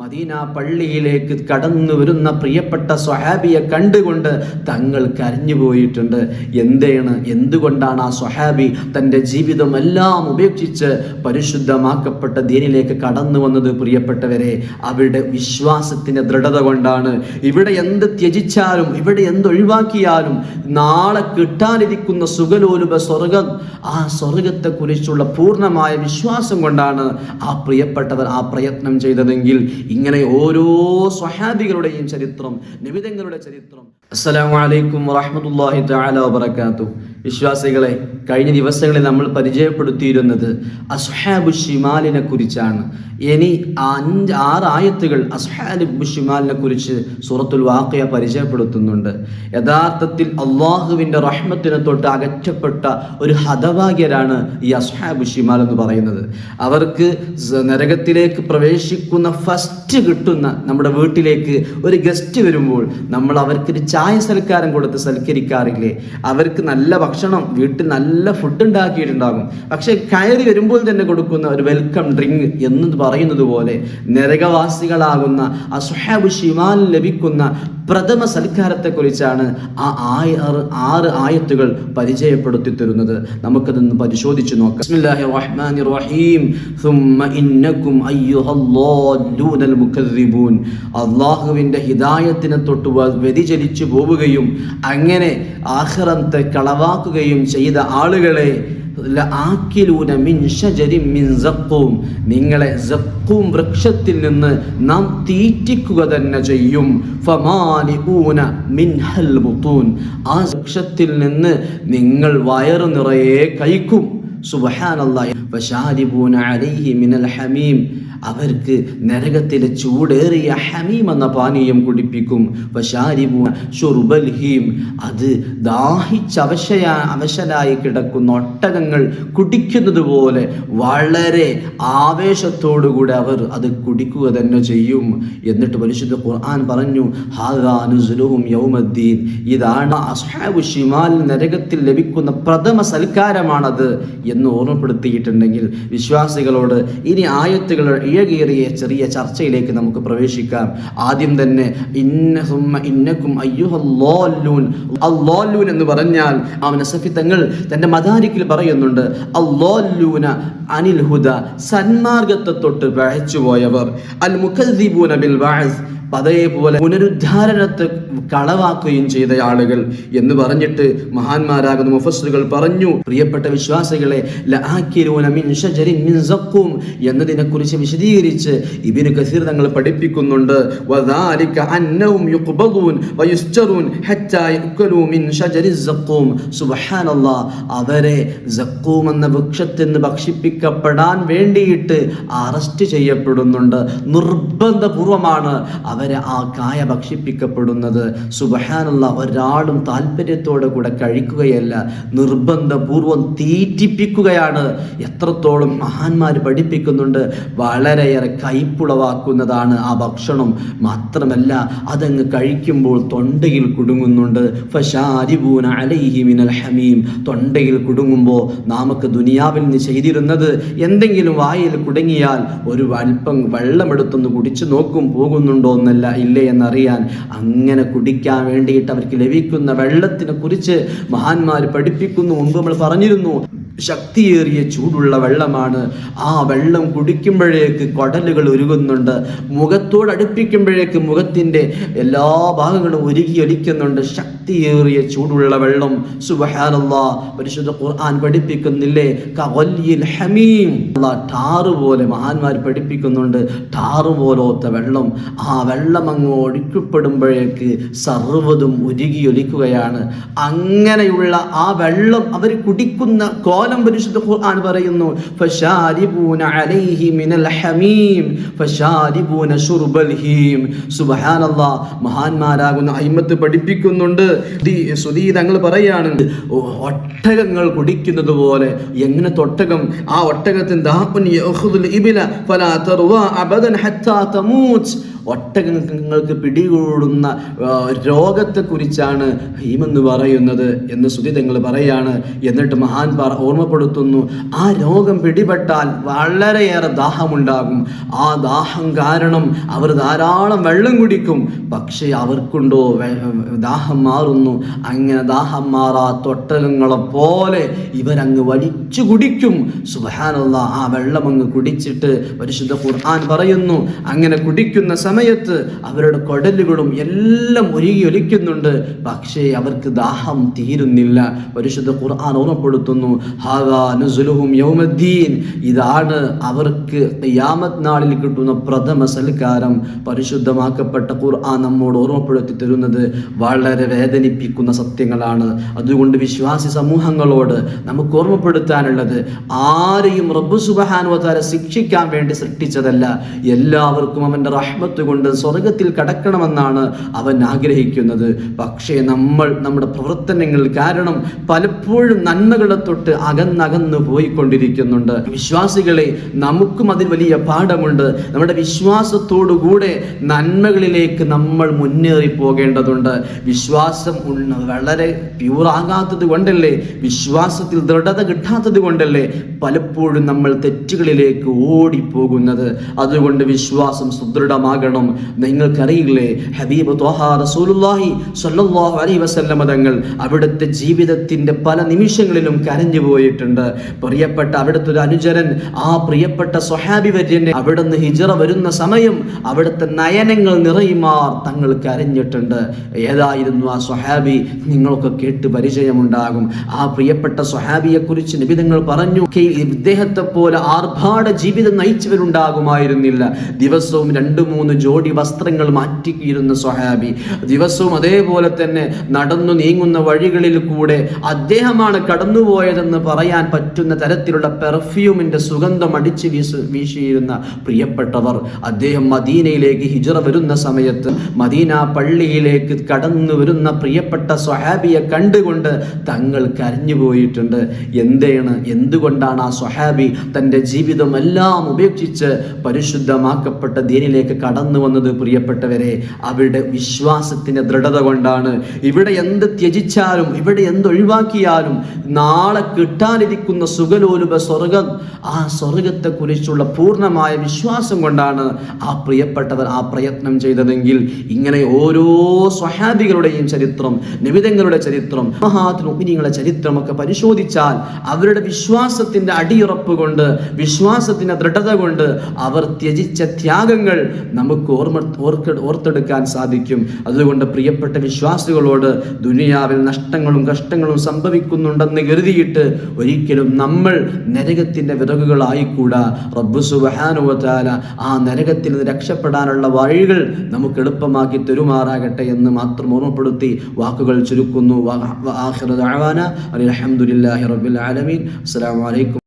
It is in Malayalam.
മദീന പള്ളിയിലേക്ക് കടന്നു വരുന്ന പ്രിയപ്പെട്ട സ്വഹാബിയെ കണ്ടുകൊണ്ട് തങ്ങൾ കരഞ്ഞു പോയിട്ടുണ്ട്. എന്താണ്? എന്തുകൊണ്ടാണ് ആ സ്വഹാബി തന്റെ ജീവിതം എല്ലാം ഉപേക്ഷിച്ച് പരിശുദ്ധമാക്കപ്പെട്ട ദീനിലേക്ക് കടന്നു വന്നത് പ്രിയപ്പെട്ടവരെ? അവരുടെ വിശ്വാസത്തിന്റെ ദൃഢത കൊണ്ടാണ്. ഇവിടെ എന്ത് ത്യജിച്ചാലും ഇവിടെ എന്ത് ഒഴിവാക്കിയാലും നാളെ കിട്ടാനിരിക്കുന്ന സുഖലോലുപ സ്വർഗം ആ സ്വർഗത്തെക്കുറിച്ചുള്ള പൂർണമായ വിശ്വാസം കൊണ്ടാണ് ആ പ്രിയപ്പെട്ടവർ ആ പ്രയത്നം ചെയ്തതെങ്കിൽ ഇങ്ങനെ ഓരോ സ്വഹാബികളുടെയും ചരിത്രം നിബിതങ്ങളുടെ ചരിത്രം. അസ്സലാമു അലൈക്കും വറഹ്മത്തുള്ളാഹി തആല വബറകാതുഹു. വിശ്വാസികളെ കഴിഞ്ഞ ദിവസങ്ങളിൽ നമ്മൾ പരിചയപ്പെടുത്തിയിരുന്നത് അസ്ഹാബു ഷിമാലിനെ കുറിച്ചാണ്. ഇനി അഞ്ച് ആറ് ആയത്തുകൾ അസ്ഹാബു ഷിമാലിനെ കുറിച്ച് സൂറത്തുൽ വാക്കയ പരിചയപ്പെടുത്തുന്നുണ്ട്. യഥാർത്ഥത്തിൽ അള്ളാഹുവിന്റെ റഹ്മത്തിനെ തൊട്ട് അകറ്റപ്പെട്ട ഒരു ഹതഭാഗ്യരാണ് ഈ അസ്ഹാബു ഷിമാൽ എന്ന് പറയുന്നത്. അവർക്ക് നരകത്തിലേക്ക് പ്രവേശിക്കുന്ന ഫസ്റ്റ് കിട്ടുന്ന നമ്മുടെ വീട്ടിലേക്ക് ഒരു ഗസ്റ്റ് വരുമ്പോൾ നമ്മൾ അവർക്കൊരു ചായ സൽക്കാരം കൊടുത്ത് സൽക്കരിക്കാറില്ലേ? അവർക്ക് നല്ല ഭക്ഷണം വീട്ടിൽ നല്ല ഫുഡ് ഉണ്ടാക്കിയിട്ടുണ്ടാകും. പക്ഷെ കയറി വരുമ്പോൾ തന്നെ കൊടുക്കുന്ന ഒരു വെൽക്കം ഡ്രിങ്ക് എന്ന് പറയുന്നത് പോലെ നരകവാസികളാകുന്ന അസുഹാബ് ഷിമാൻ ലഭിക്കുന്ന പ്രഥമ സൽക്കാരത്തെക്കുറിച്ചാണ് ആ ആയ ആറ് ആയത്തുകൾ പരിചയപ്പെടുത്തി തരുന്നത്. നമുക്കതൊന്ന് പരിശോധിച്ച് നോക്കാം. ബിസ്മില്ലാഹി റഹ്മാനി റഹീം അള്ളാഹുവിന്റെ ഹിദായത്തിനെ തൊട്ട് വ്യതിചലിച്ചു പോവുകയും അങ്ങനെ ആഹ്റത്തെ കളവാ കളവാക്കുകയും ചെയ്ത ആളുകളെ മിൻ ഷജരി മിൻ നിങ്ങളെ സഖൂം വൃക്ഷത്തിൽ നിന്ന് നാം തീറ്റിക്കുക തന്നെ ചെയ്യും. ആ വൃക്ഷത്തിൽ നിന്ന് നിങ്ങൾ വയറു നിറയെ കഴിക്കും. ഹമീം. അവർക്ക് നരകത്തിലെ ചൂടേറിയ ഹമീം എന്ന പാനീയം കുടിപ്പിക്കും. ഹീം. അത് ദാഹിച്ച് അവശയാ അവശരായി കിടക്കുന്ന ഒട്ടകങ്ങൾ കുടിക്കുന്നത് പോലെ വളരെ ആവേശത്തോടുകൂടെ അവർ അത് കുടിക്കുക തന്നെ ചെയ്യും. എന്നിട്ട് പരിശുദ്ധ ഖുർആൻ പറഞ്ഞു യൗമദ്ദീൻ. ഇതാണ് നരകത്തിൽ ലഭിക്കുന്ന പ്രഥമ സൽക്കാരമാണത്. എന്ന് ഓർമ്മപ്പെടുത്തിയിട്ടുണ്ടെങ്കിൽ വിശ്വാസികളോട് ഇനി ആയത്തുകൾ ഇഴകേറിയ ചെറിയ ചർച്ചയിലേക്ക് നമുക്ക് പ്രവേശിക്കാം. ആദ്യം തന്നെ ഇന്ന ഇന്നക്കും അയ്യുഹല്ലോല്ലൂൻ അല്ലോല്ലൂൻ എന്ന് പറഞ്ഞാൽ അവൻ നസഫി തങ്ങൾ തന്റെ മതാരിക്കിൽ പറയുന്നുണ്ട് അല്ലോല്ലൂന അനിൽ സന്മാർഗത്തെ തൊട്ട് വഴച്ചുപോയവർ അൽ മുഖദ്ദീബൂന ബിൽ വഅസ്. അതേപോലെ പുനരുദ്ധാരണത്തെ കളവാക്കുകയും ചെയ്ത ആളുകൾ എന്ന് പറഞ്ഞിട്ട് മഹാന്മാരാകുന്ന മുഫസ്സുകൾ പറഞ്ഞു പ്രിയപ്പെട്ട വിശ്വാസികളെ എന്നതിനെ കുറിച്ച് വിശദീകരിച്ച് ഇബ്നു കസീർ തങ്ങൾ പഠിപ്പിക്കുന്നുണ്ട് അവരെ എന്ന വൃക്ഷത്തിൽ നിന്ന് ഭക്ഷിപ്പിക്കപ്പെടാൻ വേണ്ടിയിട്ട് അറസ്റ്റ് ചെയ്യപ്പെടുന്നുണ്ട്. നിർബന്ധപൂർവമാണ് അവരെ ആ കായ ഭക്ഷിപ്പിക്കപ്പെടുന്നത്. സുബഹാനുള്ള ഒരാളും താല്പര്യത്തോടെ കൂടെ കഴിക്കുകയല്ല നിർബന്ധപൂർവം തീറ്റിപ്പിക്കുകയാണ്. എത്രത്തോളം മഹാന്മാർ പഠിപ്പിക്കുന്നുണ്ട് വളരെയേറെ കൈപ്പുളവാക്കുന്നതാണ് ആ ഭക്ഷണം. മാത്രമല്ല അതങ്ങ് കഴിക്കുമ്പോൾ തൊണ്ടയിൽ കുടുങ്ങുന്നുണ്ട്. ഫഷാരിബൂന അലൈഹി മിനൽ ഹമീം. തൊണ്ടയിൽ കുടുങ്ങുമ്പോൾ നമുക്ക് ദുനിയാവിൽ നിന്ന് ചെയ്തിരുന്നത് എന്തെങ്കിലും വായിൽ കുടുങ്ങിയാൽ ഒരു അല്പം വെള്ളമെടുത്തൊന്ന് കുടിച്ചു നോക്കും പോകുന്നുണ്ടോ എന്നല്ല ഇല്ലേ എന്നറിയാൻ അങ്ങനെ കുടിക്കാൻ വേണ്ടിയിട്ട് അവർക്ക് ലഭിക്കുന്ന വെള്ളത്തിനെ കുറിച്ച് മഹാന്മാർ പഠിപ്പിക്കുന്നു. മുമ്പ് നമ്മൾ പറഞ്ഞിരുന്നു ശക്തിയേറിയ ചൂടുള്ള വെള്ളമാണ്. ആ വെള്ളം കുടിക്കുമ്പോഴേക്ക് കടലുകൾ ഉരുകുന്നുണ്ട്. മുഖത്തോട് അടുപ്പിക്കുമ്പോഴേക്ക് മുഖത്തിന്റെ എല്ലാ ഭാഗങ്ങളും ഉരുകി ഒലിക്കുന്നുണ്ട്. ശക്തിയേറിയ ചൂടുള്ള വെള്ളം. സുബഹാനുള്ള പരിശുദ്ധ ഖുർആൻ പഠിപ്പിക്കുന്നില്ലേ? കവല്യിൽ ഹമീം. ടാറ് പോലെ മഹാന്മാർ പഠിപ്പിക്കുന്നുണ്ട്. ടാറ് പോലത്തെ വെള്ളം. ആ വെള്ളം അങ്ങ് ഒഴുക്കപ്പെടുമ്പോഴേക്ക് സർവതും ഉരുകി ഒലിക്കുകയാണ്. അങ്ങനെയുള്ള ആ വെള്ളം അവർ കുടിക്കുന്ന കോലം പരിശുദ്ധ ഖുർആൻ പറയുന്നു ഫശാരിബൂന അലൈഹി മിനൽ ഹമീം ഫശാരിബൂന ശുർബൽ ഹീം. സുബ്ഹാനല്ലാഹ് മഹാന്മാരാകുന്ന അയിമത്ത് പഠിപ്പിക്കുന്നുണ്ട്. സുദീ തങ്ങൾ പറയാണ് ഒട്ടകങ്ങൾ കുടിക്കുന്നത് പോലെ എങ്ങനെ ഒട്ടകം ആ ഒട്ടകത്തിന് ദാഹുൻ യഖുദുൽ ഇബില ഫലാ തർവാ അബദൻ ഹത്താ തമൂത്ത്. ഒട്ടകങ്ങൾക്ക് പിടികൂടുന്ന രോഗത്തെക്കുറിച്ചാണ് ഹീമെന്ന് പറയുന്നത് എന്ന് സുധിതങ്ങൾ പറയാണ്. എന്നിട്ട് മഹാൻ പറ ഓർമ്മപ്പെടുത്തുന്നു ആ രോഗം പിടിപെട്ടാൽ വളരെയേറെ ദാഹമുണ്ടാകും. ആ ദാഹം കാരണം അവർ ധാരാളം വെള്ളം കുടിക്കും. പക്ഷേ അവർക്കുണ്ടോ ദാഹം മാറുന്നു? അങ്ങനെ ദാഹം മാറാത്ത ഒട്ടകങ്ങളെ പോലെ ഇവരങ്ങ് വലിച്ചു കുടിക്കും. സുബാനുള്ള ആ വെള്ളം അങ്ങ് കുടിച്ചിട്ട് പരിശുദ്ധ ഖുർആൻ പറയുന്നു അങ്ങനെ കുടിക്കുന്ന സമയത്ത് അവരുടെ കുടലുകളും എല്ലാം ഒരുകി ഒലിക്കുന്നുണ്ട്. പക്ഷേ അവർക്ക് ദാഹം തീരുന്നില്ല. പരിശുദ്ധ ഖുർആൻ ഓർമ്മപ്പെടുത്തുന്നു ഹാദാ നുസുലുഹും യൗമദ്ദീൻ. ഇതാണ് അവർക്ക് യാമത് നാളിൽ കിട്ടുന്ന പ്രഥമ സൽക്കാരം. പരിശുദ്ധമാക്കപ്പെട്ട ഖുർആൻ നമ്മോട് ഓർമ്മപ്പെടുത്തി തരുന്നത് വളരെ വേദനിപ്പിക്കുന്ന സത്യങ്ങളാണ്. അതുകൊണ്ട് വിശ്വാസി സമൂഹങ്ങളോട് നമുക്ക് ഓർമ്മപ്പെടുത്താനുള്ളത് ആരെയും റബ്ബു സുബഹാനുവതാര ശിക്ഷിക്കാൻ വേണ്ടി സൃഷ്ടിച്ചതല്ല. എല്ലാവർക്കും അവന്റെ റഹ്മത്ത് കൊണ്ട് സ്വർഗത്തിൽ കടക്കണമെന്നാണ് അവൻ ആഗ്രഹിക്കുന്നത്. പക്ഷേ നമ്മൾ നമ്മുടെ പ്രവർത്തനങ്ങൾ കാരണം പലപ്പോഴും നന്മകളെ തൊട്ട് അകന്നകന്ന് പോയിക്കൊണ്ടിരിക്കുന്നുണ്ട്. വിശ്വാസികളെ നമുക്കും അതിൽ വലിയ പാഠമുണ്ട്. നമ്മുടെ വിശ്വാസത്തോടുകൂടെ നന്മകളിലേക്ക് നമ്മൾ മുന്നേറി പോകേണ്ടതുണ്ട്. വിശ്വാസം ഉള്ള വളരെ പ്യൂറാകാത്തത് കൊണ്ടല്ലേ? വിശ്വാസത്തിൽ ദൃഢത കിട്ടാത്തത് കൊണ്ടല്ലേ പലപ്പോഴും നമ്മൾ തെറ്റുകളിലേക്ക് ഓടിപ്പോകുന്നത്? അതുകൊണ്ട് വിശ്വാസം സുദൃഢമാകണം. നിങ്ങൾക്കറിയില്ലേ? ഹബീബ് ത്വഹ അലൈഹി വസല്ലമ തങ്ങൾ അവിടുത്തെ ജീവിതത്തിന്റെ പല നിമിഷങ്ങളിലും കരഞ്ഞു പോയിട്ടുണ്ട്. പ്രിയപ്പെട്ട അവിടുത്തെ ഒരു അനുചരൻ ആ പ്രിയപ്പെട്ട സ്വഹാബി അവിടെ അവിടുന്ന് ഹിജറ വരുന്ന സമയം അവിടുത്തെ നയനങ്ങൾ നിറയുമാർ തങ്ങൾ കരഞ്ഞിട്ടുണ്ട്. ഏതായിരുന്നു ആ സ്വഹാബി? നിങ്ങളൊക്കെ കേട്ട് പരിചയമുണ്ടാകും. ആ പ്രിയപ്പെട്ട സ്വഹാബിയെ കുറിച്ച് നിബിധങ്ങൾ പറഞ്ഞു "കെ- ഇദ്ദേഹത്തെ പോലെ ആർഭാട ജീവിതം നയിച്ചവരുണ്ടാകുമായിരുന്നില്ല. ദിവസവും രണ്ട് മൂന്ന് ജോഡി വസ്ത്രങ്ങൾ മാറ്റിയിരുന്ന സ്വഹാബി. ദിവസവും അതേപോലെ തന്നെ നടന്നു നീങ്ങുന്ന വഴികളിൽ കൂടെ അദ്ദേഹമാണ് കടന്നുപോയതെന്ന് പറയാൻ പറ്റുന്ന തരത്തിലുള്ള പെർഫ്യൂമിന്റെ സുഗന്ധം അടിച്ചു വീശ വീശിയിരുന്ന പ്രിയപ്പെട്ടവർ. അദ്ദേഹം മദീനയിലേക്ക് ഹിജറ വരുന്ന സമയത്ത് മദീന പള്ളിയിലേക്ക് കടന്നു വരുന്ന പ്രിയപ്പെട്ട സ്വഹാബിയെ കണ്ടുകൊണ്ട് തങ്ങൾ കരഞ്ഞു പോയിട്ടുണ്ട്. എന്താണ്? എന്തുകൊണ്ടാണ് ആ സ്വഹാബി തന്റെ ജീവിതം എല്ലാം ഉപേക്ഷിച്ച് പരിശുദ്ധമാക്കപ്പെട്ട ദീനിലേക്ക് കടന്നു വന്നത് പ്രിയപ്പെട്ടവരെ അവരുടെ വിശ്വാസത്തിന്റെ ദൃഢത കൊണ്ടാണ്. ഇവിടെ എന്ത് ത്യജിച്ചാലും ഇവിടെ എന്ത് ഒഴിവാക്കിയാലും നാളെ കിട്ടാനിരിക്കുന്ന സുഖലോലുപ സ്വർഗം ആ സ്വർഗത്തെക്കുറിച്ചുള്ള പൂർണമായ വിശ്വാസം കൊണ്ടാണ് ആ പ്രിയപ്പെട്ടവർ ആ പ്രയത്നം ചെയ്തതെങ്കിൽ ഇങ്ങനെ ഓരോ സ്വഹാബികളുടെയും ചരിത്രം നിബിതങ്ങളുടെ ചരിത്രം മഹാത്മുഗ്നികളുടെ ചരിത്രമൊക്കെ പരിശോധിച്ചാൽ അവരുടെ വിശ്വാസത്തിന്റെ അടിയുറപ്പ് കൊണ്ട് വിശ്വാസത്തിന്റെ ദൃഢത കൊണ്ട് അവർ ത്യജിച്ച ത്യാഗങ്ങൾ നമുക്ക് ഓർമ്മ ഓർക്ക ഓർത്തെടുക്കാൻ സാധിക്കും. അതുകൊണ്ട് പ്രിയപ്പെട്ട വിശ്വാസികളോട് ദുനിയാവിൽ നഷ്ടങ്ങളും കഷ്ടങ്ങളും സംഭവിക്കുന്നുണ്ടെന്ന് കരുതിയിട്ട് ഒരിക്കലും നമ്മൾ നരകത്തിന്റെ വിറകുകളായിക്കൂടാ. റബ്ബു സുബഹാനുവതാല ആ നരകത്തിൽ നിന്ന് രക്ഷപ്പെടാനുള്ള വഴികൾ നമുക്ക് എളുപ്പമാക്കി തരുമാറാകട്ടെ എന്ന് മാത്രം ഓർമ്മപ്പെടുത്തി വാക്കുകൾ ചുരുക്കുന്നു. അലഹമുല്ലാഹി റബ്ബുൽ ആലമീൻ. അസ്സലാമു അലൈക്കും